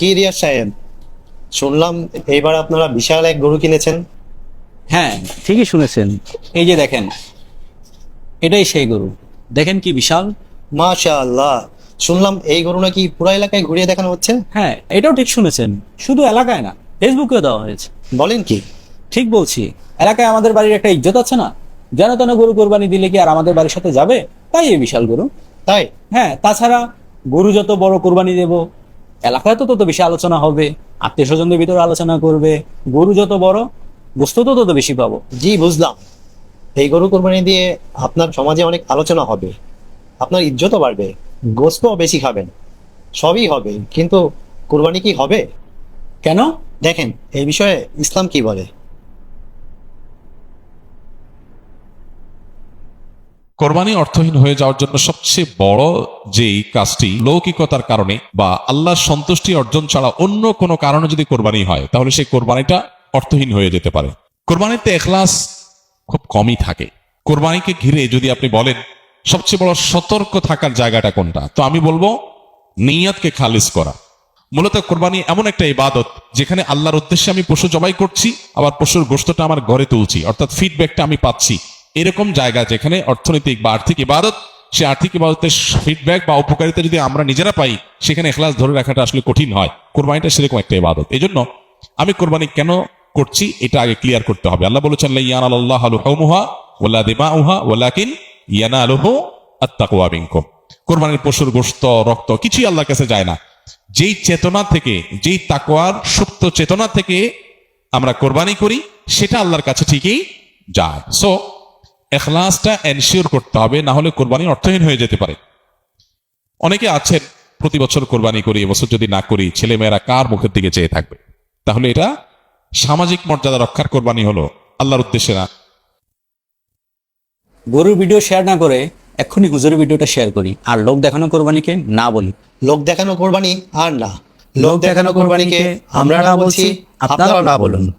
কি রিয়াজ সাহেব শুনলাম এইবার আপনারা বিশাল এক গরু কিনেছেন। হ্যাঁ ঠিকই শুনেছেন। এই যে দেখেন এটাই সেই গরু। দেখেন কি বিশাল। মাশা আল্লাহ শুনলাম এই গরু নাকি পুরো এলাকায় ঘুরিয়ে দেখানো হচ্ছে। হ্যাঁ এটাও ঠিক শুনেছেন শুধু এলাকায় না ফেসবুকেও দেওয়া হয়েছে। বলেন কি? ঠিক বলছি এলাকায় আমাদের বাড়ির একটা ইজ্জত আছে না? যেন তেন গরু কোরবানি দিলে কি আর আমাদের বাড়ির সাথে যাবে? তাই এই বিশাল গরু। তাই? হ্যাঁ তাছাড়া গরু যত বড় কোরবানি দেব এলাকায় তো তত বেশি আলোচনা হবে আত্মীয় স্বজনদের ভিতরে আলোচনা করবে গরু যত বড় বস্তু তো তত বেশি পাবো। জি বুঝলাম। এই গরু কোরবানি দিয়ে আপনার সমাজে অনেক আলোচনা হবে। আপনার ইজ্জতও বাড়বে গোস্ত বেশি খাবেন সবই হবে। কিন্তু কোরবানি কি হবে? কেন? দেখেন এই বিষয়ে ইসলাম কি বলে? কোরবানি অর্থহীন হয়ে যাওয়ার জন্য সবচেয়ে বড় যেই কাজটি লৌকিকতার কারণে বা আল্লাহর সন্তুষ্টি অর্জন ছাড়া অন্য কোনো কারণে যদি কোরবানি হয়, তাহলে সেই কোরবানিটা অর্থহীন হয়ে যেতে পারে। কোরবানিতে এখলাস খুব কমই থাকে। কোরবানিকে ঘিরে যদি আপনি বলেন, সবচেয়ে বড় সতর্ক থাকার জায়গাটা কোনটা? তো আমি বলব, নিয়াতকে খালিজ করা। মূলত কোরবানি এমন একটা ইবাদত যেখানে আল্লাহর উদ্দেশ্যে আমি পশু জবাই করছি, আবার পশুর গোস্তটা আমার ঘরে তুলছি, অর্থাৎ ফিডব্যাকটা আমি পাচ্ছি। এরকম জায়গা যেখানে অর্থনৈতিক বা আর্থিক ইবাদত, সে আর্থিক ইবাদতের ফিডব্যাক বা উপকারিতা যদি আমরা নিজেরা পাই, সেখানে এখলাস ধরে রাখাটা আসলে কঠিন হয়। কোরবানিটা সেরকম একটা ইবাদত। এই জন্য আমি কোরবানি কেন করছি, এটা আগে ক্লিয়ার করতে হবে। আল্লাহ বলেছেন ইয়ান আল্লাহ আলুহা ওলা দিমা উহা ওলাকিন ইয়ানা আলুহ আত্মাকুয়া বিঙ্কম কোরবানির পশুর গোস্ত রক্ত কিছুই আল্লাহর কাছে যায় না। যেই চেতনা থেকে, যেই তাকোয়ার সুপ্ত চেতনা থেকে আমরা কোরবানি করি, সেটা আল্লাহর কাছে ঠিকই যায়। সো এখলাসটা এনশিওর করতে হবে না হলে কোরবানি অর্থহীন হয়ে যেতে পারে। অনেকে আছেন প্রতি বছর কোরবানি করি এবছর যদি না করি ছেলে মেয়েরা কার মুখের দিকে চেয়ে থাকবে? তাহলে এটা সামাজিক মর্যাদা রক্ষার কোরবানি হলো আল্লাহর উদ্দেশ্যে না। গরুর ভিডিও শেয়ার না করে এক্ষুনি গুজরের ভিডিওটা শেয়ার করি। আর লোক দেখানো কোরবানিকে না বলি। লোক দেখানো কোরবানি আর না। লোক দেখানো কোরবানিকে আমরা না বলছি আপনারাও না বলুন।